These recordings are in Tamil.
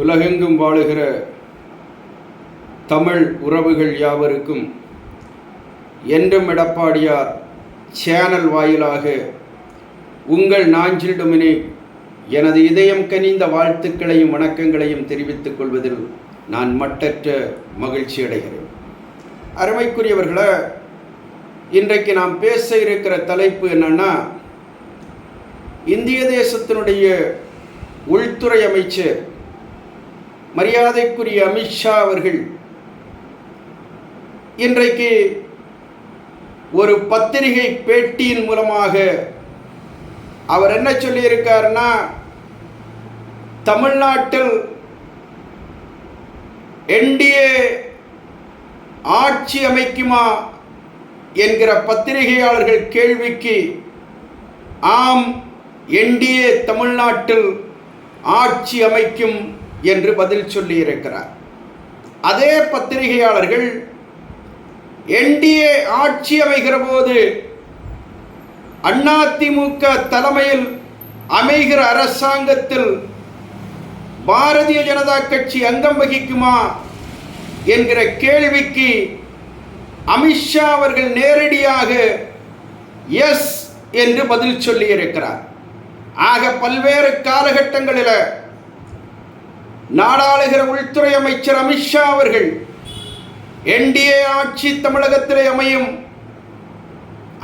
உலகெங்கும் வாழுகிற தமிழ் உறவுகள் யாவருக்கும் என்றும் எடப்பாடியார் சேனல் வாயிலாக உங்கள் நாஞ்சில் டொமினிக் எனது இதயம் கனிந்த வாழ்த்துக்களையும் வணக்கங்களையும் தெரிவித்துக் கொள்வதில் நான் மட்டற்ற மகிழ்ச்சி அடைகிறேன். அருமைக்குரியவர்களை இன்றைக்கு நாம் பேச இருக்கிற தலைப்பு என்னன்னா இந்திய தேசத்தினுடைய உள்துறை அமைச்சர் மரியாதைக்குரிய அமித்ஷா அவர்கள் இன்றைக்கு ஒரு பத்திரிகை பேட்டியின் மூலமாக அவர் என்ன சொல்லியிருக்காருன்னா தமிழ்நாட்டில் என்டிஏ ஆட்சி அமைக்குமா என்கிற பத்திரிகையாளர்கள் கேள்விக்கு ஆம் என்டிஏ தமிழ்நாட்டில் ஆட்சி அமைக்கும் என்று பதில் சொல்லியிருக்கிறார். அதே பத்திரிகையாளர்கள் என்டிஏ ஆட்சி அமைகிற போது அதிமுக தலைமையில் அமைகிற அரசாங்கத்தில் பாரதிய ஜனதா கட்சி அங்கம் வகிக்குமா என்கிற கேள்விக்கு அமித்ஷா அவர்கள் நேரடியாக எஸ் என்று பதில் சொல்லியிருக்கிறார். ஆக பல்வேறு காலகட்டங்களில் நாடாளுகிற உள்துறை அமைச்சர் அமித்ஷா அவர்கள் என்டிஏ ஆட்சி தமிழகத்திலே அமையும்.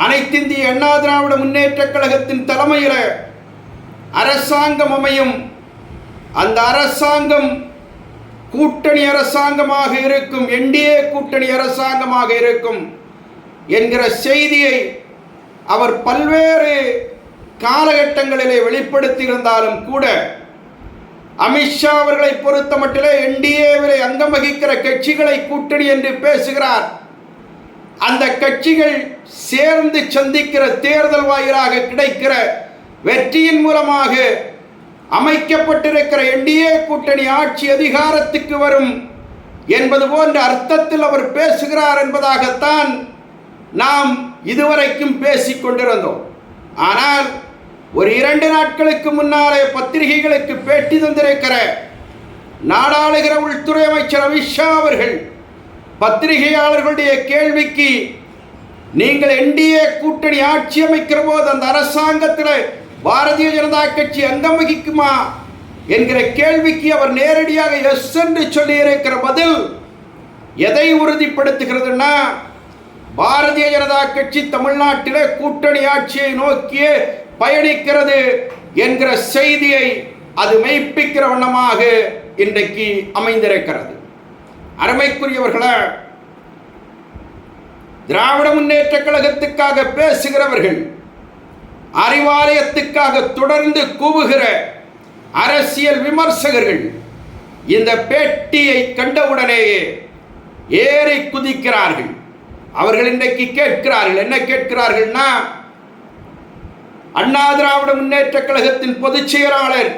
அனைத்திந்திய அண்ணா திராவிட முன்னேற்ற கழகத்தின் தலைமையில் அரசாங்கம் அமையும். அந்த அரசாங்கம் கூட்டணி அரசாங்கமாக இருக்கும் என்டிஏ கூட்டணி அரசாங்கமாக இருக்கும் என்கிற செய்தியை அவர் பல்வேறு காலகட்டங்களிலே வெளிப்படுத்தியிருந்தாலும் கூட அமித்ஷா அவர்களை பொறுத்த மட்டிலே என்டிஏவிலே அங்கம் வகிக்கிற கட்சிகளை கூட்டணி என்று பேசுகிறார். அந்த கட்சிகள் சேர்ந்து சந்திக்கிற தேர்தல் வாயிலாக கிடைக்கிற வெற்றியின் மூலமாக அமைக்கப்பட்டிருக்கிற என்டிஏ கூட்டணி ஆட்சி அதிகாரத்துக்கு வரும் என்பது போன்ற அர்த்தத்தில் அவர் பேசுகிறார் என்பதாகத்தான் நாம் இதுவரைக்கும் பேசிக் கொண்டிருந்தோம் ஆனால் ஒரு இரண்டு நாட்களுக்கு முன்னாலே பத்திரிகைகளுக்கு பேட்டி தந்திருக்கிற நாடாளுகிற உள்துறை அமைச்சர் அமித்ஷா அவர்கள் பத்திரிகையாளர்களுடைய கேள்விக்கு நீங்கள் என்டிஏ கூட்டணி ஆட்சி அமைக்கிற போது அந்த அரசாங்கத்தில் பாரதிய ஜனதா கட்சி அங்கம் வகிக்குமா என்கிற கேள்விக்கு அவர் நேரடியாக எஸ் என்று சொல்லியிருக்கிற பதில் எதை உறுதிப்படுத்துகிறதுனா பாரதிய ஜனதா கட்சி தமிழ்நாட்டிலே கூட்டணி ஆட்சியை நோக்கியே பயணிக்கிறது என்கிற செய்தியை அது மெய்ப்பிக்கிற வண்ணமாக இன்றைக்கு அமைந்திருக்கிறது. அருமைக்குரியவர்களே திராவிட முன்னேற்ற கழகத்துக்காக பேசுகிறவர்கள் அறிவாலயத்துக்காக தொடர்ந்து கூவுகிற அரசியல் விமர்சகர்கள் இந்த பேட்டியை கண்டவுடனேயே ஏறி குதிக்கிறார்கள். அவர்கள் இன்றைக்கு கேட்கிறார்கள். என்ன கேட்கிறார்கள்னா அண்ணா திராவிட முன்னேற்ற கழகத்தின் பொதுச் செயலாளர்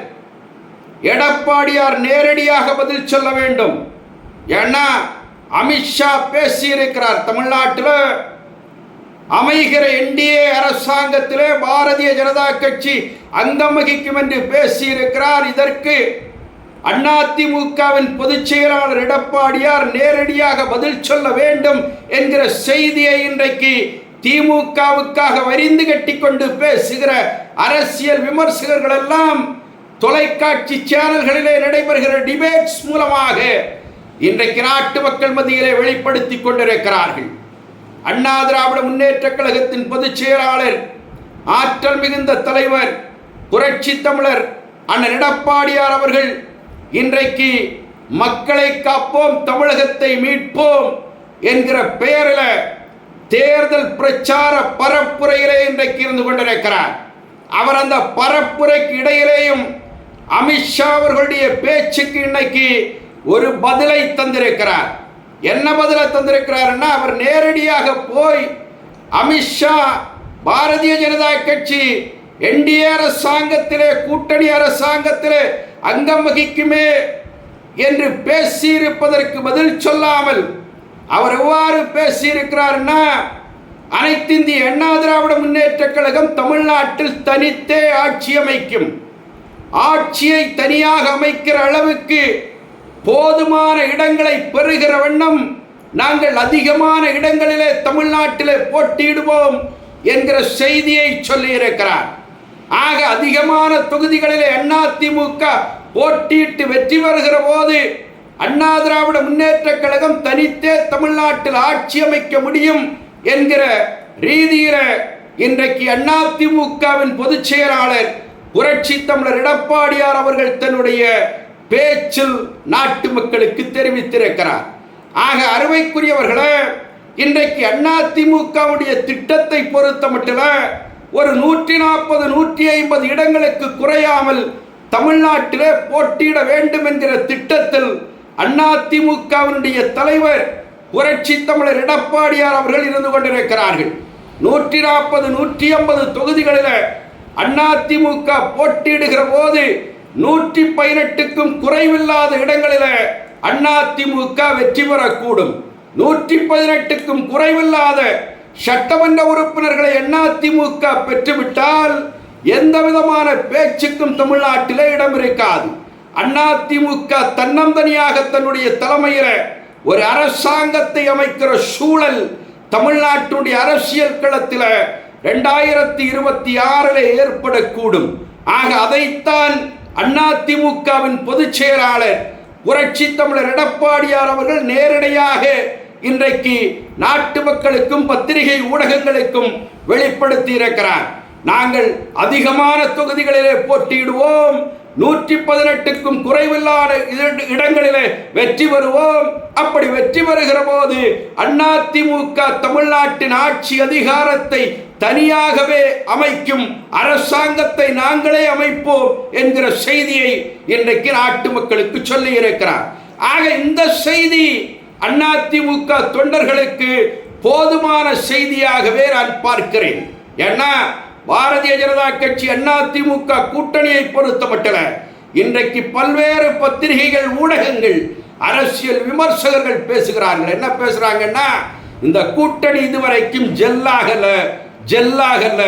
எடப்பாடியார் நேரடியாக பதில் சொல்ல வேண்டும். ஏன்னா அமித்ஷா பேசியிருக்கிறார் தமிழ்நாட்டில். அமைகிற என்டிஏ அரசாங்கத்திலே பாரதிய ஜனதா கட்சி அங்கம் வகிக்கும் என்று பேசியிருக்கிறார். இதற்கு அதிமுகவின் பொதுச் செயலாளர் எடப்பாடியார் நேரடியாக பதில் சொல்ல வேண்டும் என்கிற செய்தியை இன்றைக்கு திமுகவுக்காக வரிந்து கட்டிக்கொண்டு பேசுகிற அரசியல் விமர்சகர்கள் எல்லாம் தொலைக்காட்சி சேனல்களிலே நடைபெறுகிற டிபேட்ஸ் மூலமாக இன்றைக்கு நாட்டு மக்கள் மத்தியிலே வெளிப்படுத்தி கொண்டிருக்கிறார்கள். அண்ணா திராவிட முன்னேற்ற கழகத்தின் பொதுச் செயலாளர் ஆற்றல் மிகுந்த தலைவர் புரட்சி தமிழர் அண்ணன் எடப்பாடியார் அவர்கள் இன்றைக்கு மக்களை காப்போம் தமிழகத்தை மீட்போம் என்கிற பெயரில் தேர்தல் பிரச்சார பரப்புரையிலே இன்றைக்கு இருந்து கொண்டிருக்கிறார். அவர் அந்த பரப்புரைக்கு இடையிலேயும் அமித்ஷா அவர்களுடைய பேச்சுக்கு இன்னைக்கு ஒரு பதிலை தந்திருக்கிறார். என்ன பதிலை தந்திருக்கிறார்னா அவர் நேரடியாக போய் அமித்ஷா பாரதிய ஜனதா கட்சி என்டிஏ அரசாங்கத்திலே கூட்டணி அரசாங்கத்திலே அங்கம் வகிக்குமே என்று பேசியிருப்பதற்கு பதில் சொல்லாமல் அவர் எவ்வாறு பேசியிருக்கிறார்னா அனைத்திந்திய அண்ணா திராவிட முன்னேற்ற கழகம் தமிழ்நாட்டில் தனித்தே ஆட்சி அமைக்கும். ஆட்சியை தனியாக அமைக்கிற அளவுக்கு போதுமான இடங்களை பெறுகிற வண்ணம் நாங்கள் அதிகமான இடங்களிலே தமிழ்நாட்டிலே போட்டியிடுவோம் என்கிற செய்தியை சொல்லியிருக்கிறார். ஆக அதிகமான தொகுதிகளிலே அதிமுக போட்டியிட்டு வெற்றி பெறுகிற போது அண்ணா திராவிட முன்னேற்ற கழகம் தனித்தே தமிழ்நாட்டில் ஆட்சி அமைக்க முடியும் என்கிற ரீதியில இன்றைக்கு அதிமுகவின் பொதுச் செயலாளர் புரட்சி தமிழர் எடப்பாடியார் அவர்கள் தன்னுடைய பேச்சில் நாட்டு மக்களுக்கு தெரிவித்திருக்கிறார். ஆக அருமைக்குரியவர்களே இன்றைக்கு அதிமுகவுடைய திட்டத்தை பொறுத்த மட்டும் ஒரு நூற்றி நாற்பது நூற்றி ஐம்பது இடங்களுக்கு குறையாமல் தமிழ்நாட்டிலே போட்டியிட வேண்டும் என்கிற திட்டத்தில் அதிமுகவினுடைய தலைவர் புரட்சி தமிழர் எடப்பாடியார் அவர்கள் இருந்து கொண்டிருக்கிறார்கள். நூற்றி நாற்பது நூற்றி ஐம்பது தொகுதிகளில் அதிமுக போட்டியிடுகிற போது நூற்றி பதினெட்டுக்கும் குறைவில்லாத இடங்களில் அதிமுக வெற்றி பெறக்கூடும். நூற்றி பதினெட்டுக்கும் குறைவில்லாத சட்டமன்ற உறுப்பினர்களை அதிமுக பெற்றுவிட்டால் எந்த விதமான பேச்சுக்கும் தமிழ்நாட்டிலே இடம் இருக்காது. அதிமுக தன்னந்தனியாக தன்னுடைய தலைமையில ஒரு அரசாங்கத்தை அமைக்கிற சூழல் தமிழ்நாட்டுடைய அரசியல் களத்தில் ரெண்டாயிரத்தி இருபத்தி ஆறில் ஏற்படக்கூடும். ஆக அதைத்தான் அதிமுகவின் பொதுச் செயலாளர் புரட்சி தமிழர் எடப்பாடியார் அவர்கள் நேரடியாக இன்றைக்கு நாட்டு மக்களுக்கும் பத்திரிகை ஊடகங்களுக்கும் வெளிப்படுத்தி இருக்கிறார். நாங்கள் அதிகமான தொகுதிகளிலே போட்டியிடுவோம். நூற்றி பதினெட்டுக்கும் குறைவில்லாத இடங்களிலே வெற்றி பெறுவோம். அப்படி வெற்றி பெறுகிற போது அதிமுக தமிழ்நாட்டின் ஆட்சி அதிகாரத்தை தனியாகவே அமைக்கும் அரசாங்கத்தை நாங்களே அமைப்போம் என்கிற செய்தியை இன்றைக்கு நாட்டு மக்களுக்கு சொல்லி இருக்கிறார். ஆக இந்த செய்தி அதிமுக தொண்டர்களுக்கு போதுமான செய்தியாகவே நான் பார்க்கிறேன். ஏன்னா பாரதிய ஜனதா கட்சி அதிமுக கூட்டணியை பொறுத்தமட்டில் இன்றைக்கு பல்வேறு பத்திரிகைகள் ஊடகங்கள் அரசியல் விமர்சகர்கள் பேசுகிறார்கள். என்ன பேசுறாங்கன்னா இந்த கூட்டணி இதுவரைக்கும் ஜெல்லாகல ஜெல்லாகல.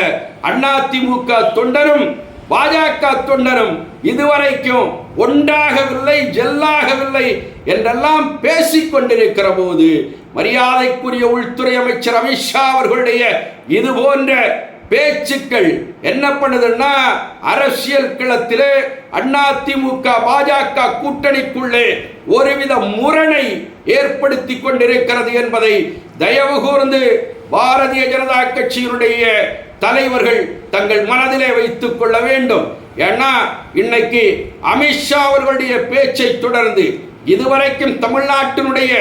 அதிமுக தொண்டரும் பாஜக தொண்டரும் இதுவரைக்கும் ஒன்றாகவில்லை ஜெல்லாகவில்லை என்றெல்லாம் பேசிக் கொண்டிருக்கிற போது மரியாதைக்குரிய உள்துறை அமைச்சர் அமித்ஷா அவர்களுடைய இது போன்ற பேச்சுக்கள் என்ன பண்ணுதுன்னா அரசியல் களத்திலே அதிமுக பாஜக கூட்டணிக்குள்ளே ஒருவித முரணை ஏற்படுத்தி கொண்டிருக்கிறது என்பதை தயவு கூர்ந்து பாரதிய ஜனதா கட்சியினுடைய தலைவர்கள் தங்கள் மனதிலே வைத்துக் கொள்ள வேண்டும். ஏன்னா இன்னைக்கு அமித்ஷா அவர்களுடைய பேச்சை தொடர்ந்து இதுவரைக்கும் தமிழ்நாட்டினுடைய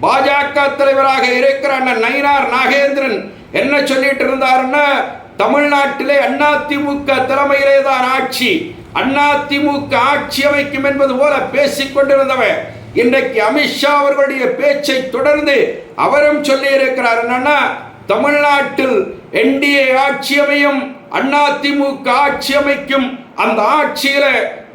பாஜக தலைவராக இருக்கிற அண்ணன் நயினார் நாகேந்திரன் என்ன சொல்லிட்டு இருந்தாருன்னா தமிழ்நாட்டிலே அதிமுக தலைமையிலே தான் ஆட்சி. அதிமுக ஆட்சி அமைக்கும் என்பது போல பேசிக் கொண்டிருந்தவன் இன்றைக்கு அமித்ஷா அவர்களுடைய பேச்சை தொடர்ந்து அவரும் சொல்லி இருக்கிறார். என்னன்னா தமிழ்நாட்டில் என்டிஏ ஆட்சி அமையும் அதிமுக ஆட்சி அமைக்கும் அந்த ஆட்சியில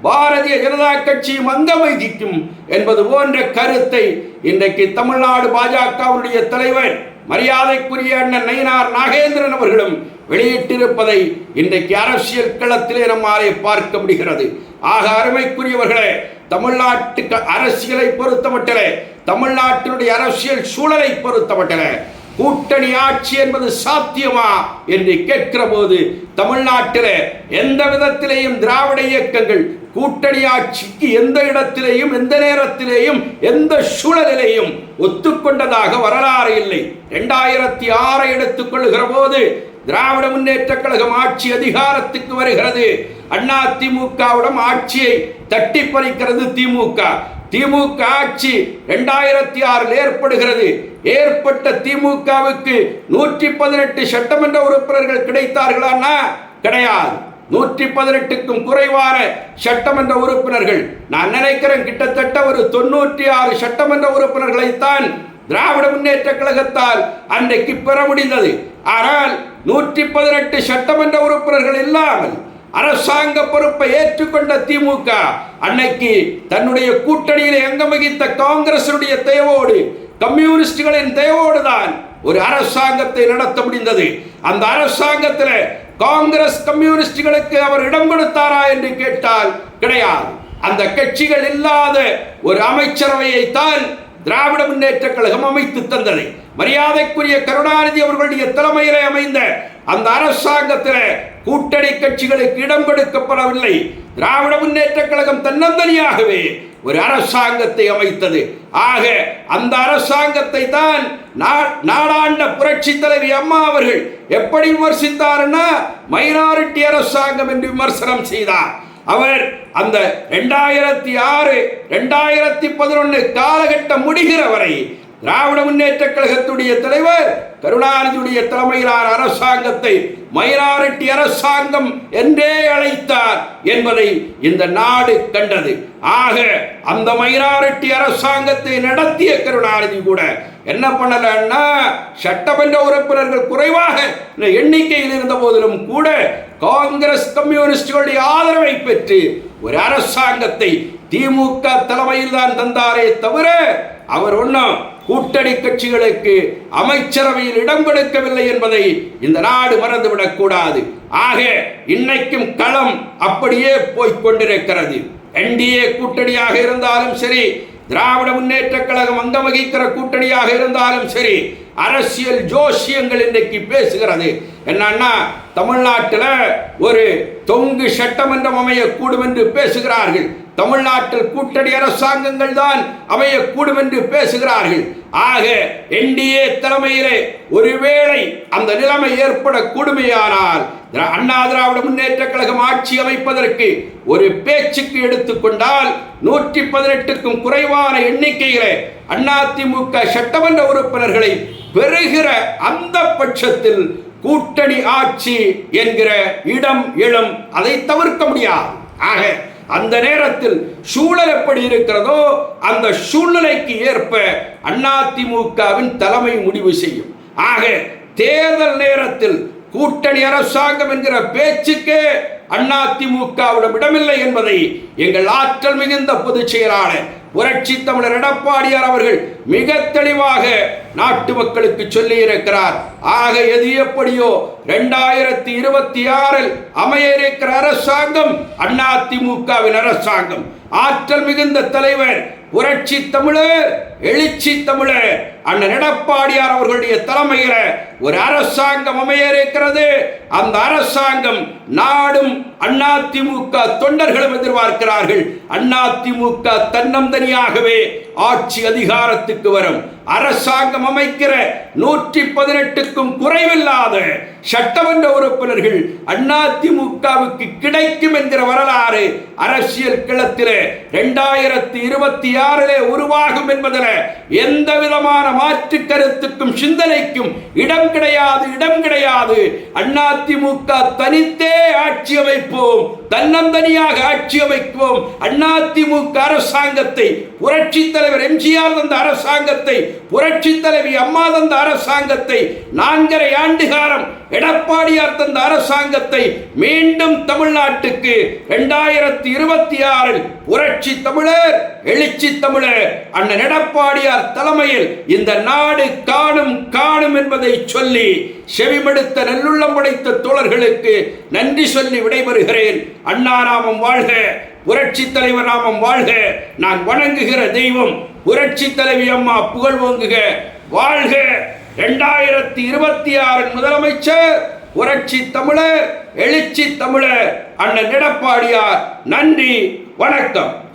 பாரதிய ஜனதா கட்சியும் அங்கம் வகிக்கும் என்பது போன்ற கருத்தை இன்றைக்கு தமிழ்நாடு பாஜகவுடைய தலைவர் மரியாதைக்குரிய அண்ணன் நயினார் நாகேந்திரன் அவர்களும் வெளியிட்டிருப்பதை இன்றைக்கு அரசியல் களத்திலே நம்மாலே பார்க்க முடிகிறது. ஆக அருமைக்குரியவர்களே தமிழ்நாட்டு அரசியலை பொறுத்தமட்டிலே தமிழ்நாட்டினுடைய அரசியல் சூழலை பொறுத்தமட்டிலே கூட்டணி ஆட்சி என்பது சாத்தியமா என்று கேட்கிற போது தமிழ்நாட்டில் எந்த விதத்திலேயும் திராவிட இயக்கங்கள் கூட்டணி ஆட்சிக்கு எந்த இடத்திலேயும் எந்த நேரத்திலேயும் எந்த சூழலிலேயும் ஒத்துக்கொண்டதாக வரலாறு இல்லை. இரண்டாயிரத்தி ஆறை எடுத்துக்கொள்கிற போது திராவிட முன்னேற்ற கழகம் ஆட்சி அதிகாரத்துக்கு வருகிறது. அண்ணா திமுகவிடம் ஆட்சியை தட்டி பறிக்கிறது திமுக. திமுக ஆட்சி இரண்டாயிரத்தி ஆறில் ஏற்படுகிறது. ஏற்பட்ட திமுகவுக்கு நூற்றி பதினெட்டு சட்டமன்ற உறுப்பினர்கள் கிடைத்தார்களான்னா கிடையாது. நூற்றி பதினெட்டுக்கும் குறைவான சட்டமன்ற உறுப்பினர்கள். நான் நினைக்கிறேன் கிட்டத்தட்ட ஒரு தொண்ணூற்றி ஆறு சட்டமன்ற உறுப்பினர்களைத்தான் திராவிட முன்னேற்ற கழகத்தால் அன்றைக்கு பெற முடிந்தது. ஆனால் நூற்றி பதினெட்டு சட்டமன்ற உறுப்பினர்கள் இல்லாமல் அரசாங்க பொறுப்பை ஏற்றுக்கொண்ட திமுக அன்னைக்கு தன்னுடைய கூட்டணியில் அங்கம் வகித்த காங்கிரசுடைய தேவோடு கம்யூனிஸ்டுகளின் தேவோடு தான் ஒரு அரசாங்கத்தை நடத்த முடிந்தது. அந்த அரசாங்கத்தில் காங்கிரஸ் கம்யூனிஸ்டுகளுக்கு அவர் இடம் கொடுத்தாரா என்று கேட்டால் கிடையாது. அந்த கட்சிகள் இல்லாத ஒரு அமைச்சரவையை தான் திராவிட முன்னேற்ற கழகம் அமைத்து தந்தது. மரியாதைக்குரிய கருணாநிதி அவர்களுடைய தலைமையிலே அமைந்த அந்த அரசாங்கத்தில் கூட்டணி கட்சிகளுக்கு இடம் கொடுக்கப்படவில்லை. திராவிட முன்னேற்ற கழகம் தன்னந்தனியாகவே ஒரு அரசாங்கத்தை அமைத்தது. ஆக அந்த அரசாங்கத்தை தான் நா- நாடாண்ட புரட்சி தலைவி அம்மா அவர்கள் எப்படி விமர்சித்தார்னா மைனாரிட்டி அரசாங்கம் என்று விமர்சனம் செய்தார். அவர் அந்த ரெண்டாயிரத்தி ஆறு ரெண்டாயிரத்தி பதினொன்று காலகட்டம் முடிகிற வரை திராவிட முன்னேற்ற கழகத்துடைய தலைவர் கருணாநிதியுடைய தலைமையிலான அரசாங்கத்தை மைனாரிட்டி அரசாங்கம் என்றே அழைத்தார் என்பதை இந்த நாடு கண்டது. ஆக அந்த மைனாரிட்டி அரசாங்கத்தை நடத்திய கருணாநிதி கூட என்ன பண்ணலன்னா சட்டமன்ற உறுப்பினர்கள் குறைவாக எண்ணிக்கையில் இருந்த போதிலும் கூட காங்கிரஸ் கம்யூனிஸ்டுகளுடைய ஆதரவை பெற்று ஒரு அரசாங்கத்தை திமுக தலைமையில் தான் தந்தாரே தவிர அவர் ஒன்றும் கூட்டணி கட்சிகளுக்கு அமைச்சரவையில் இடம் கொடுக்கவில்லை என்பதை இந்த நாடு மறந்துவிடக் கூடாது. ஆக இன்னைக்கும் களம் அப்படியே போய்கொண்டிருக்கிறது என்டிஏ கூட்டணியாக இருந்தாலும் சரி திராவிட முன்னேற்ற கழகம் அங்கம் வகிக்கிற கூட்டணியாக இருந்தாலும் சரி அரசியல் ஜோசியங்கள் இன்றைக்கு பேசுகிறது. என்னன்னா தமிழ்நாட்டில் ஒரு தொங்கு சட்டமன்றம் அமையக்கூடும் என்று பேசுகிறார்கள். தமிழ்நாட்டில் கூட்டணி அரசாங்கங்கள் தான் அமையக்கூடும் என்று பேசுகிறார்கள். ஆக என்டிஏ தலைமையிலே ஒருவேளை அந்த நிலைமை ஏற்பட கூடுமையானால் அண்ணா திராவிட முன்னேற்ற கழகம் ஆட்சி அமைப்பதற்கு ஒரு பேச்சுக்கு எடுத்துக்கொண்டால் நூற்றி பதினெட்டுக்கும் குறைவான எண்ணிக்கையிலே அதிமுக சட்டமன்ற உறுப்பினர்களை பெறுகிற அந்த பட்சத்தில் கூட்டணி ஆட்சி என்கிற இடம் எழும் அதை தவிர்க்க முடியாது. ஆக அந்த நேரத்தில் சூழல் எப்படி இருக்கிறதோ அந்த சூழ்நிலைக்கு ஏற்ப அதிமுகவின் தலைமை முடிவு செய்யும். ஆக தேர்தல் நேரத்தில் கூட்டணி அரசாங்கம் என்கிற பேச்சுக்கே அதிமுகவிடம் இடமில்லை என்பதை எங்கள் ஆற்றல் மிகுந்த பொதுச் செயலாளர் புரட்சி தமிழர் எடப்பாடியார் அவர்கள் மிக தெளிவாக நாட்டு மக்களுக்கு சொல்லி இருக்கிறார் ஆக எது எப்படியோ ரெண்டாயிரத்தி இருபத்தி ஆறில் அமைய இருக்கிற அரசாங்கம் அதிமுகவின் அரசாங்கம். ஆற்றல் மிகுந்த தலைவர் புரட்சி தமிழர் எழுச்சி தமிழர் அண்ணன் எடப்பாடியார் அவர்களுடைய தலைமையில ஒரு அரசாங்கம் அமைய இருக்கிறது அந்த அரசாங்கம் நாடும் அதிமுக தொண்டர்களும் எதிர்பார்க்கிறார்கள். அதிமுக தன்னந்தனியாகவே ஆட்சி அதிகாரத்துக்கு வரும். அரசாங்கம் அமைக்கிற நூற்றி பதினெட்டுக்கும் குறைவில்லாத சட்டமன்ற உறுப்பினர்கள் அதிமுகவுக்கு கிடைக்கும் என்கிற வரலாறு அரசியல் கிளத்திலே இரண்டாயிரத்தி இருபத்தி ஆறிலே உருவாகும் என்பதில் எந்த விதமான மாற்று கருத்துக்கும் சிந்தனைக்கும் இடம் கிடையாது இடம் கிடையாது. அதிமுக தனித்தே ஆட்சி அமைப்போம். தன்னந்தனியாக ஆட்சி அமைப்போம். அதிமுக அரசாங்கத்தை புரட்சி தலைவர் எம்ஜிஆர் தந்த அரசாங்கத்தை புரட்சி தலைவி அம்மா தந்த அரசாங்கத்தை நான்கரை ஆண்டு காலம் எடப்பாடியார் தந்த அரசாங்கத்தை மீண்டும் தமிழ்நாட்டுக்கு இரண்டாயிரத்தி இருபத்தி ஆறில் புரட்சி தமிழர் எழுச்சி தமிழர் அண்ணன் எடப்பாடியார் தலைமையில் இந்த நாடு காணும் காணும் என்பதை சொல்லி செவிமடுத்த நல்லுள்ளம் படைத்த தோழர்களுக்கு நன்றி சொல்லி விடைபெறுகிறேன். அண்ணா நாமம் வாழ்க புரட்சி தலைவர் நாமம் வாழ்க. நான் வணங்குகிற தெய்வம் புரட்சி தலைவி அம்மா புகழ் ஓங்குக. வாழ்க. இரண்டாயிரத்தி இருபத்தி ஆறு முதலமைச்சர் புரட்சி தமிழர் எழுச்சி தமிழர் அண்ணன் எடப்பாடியார். நன்றி வணக்கம்.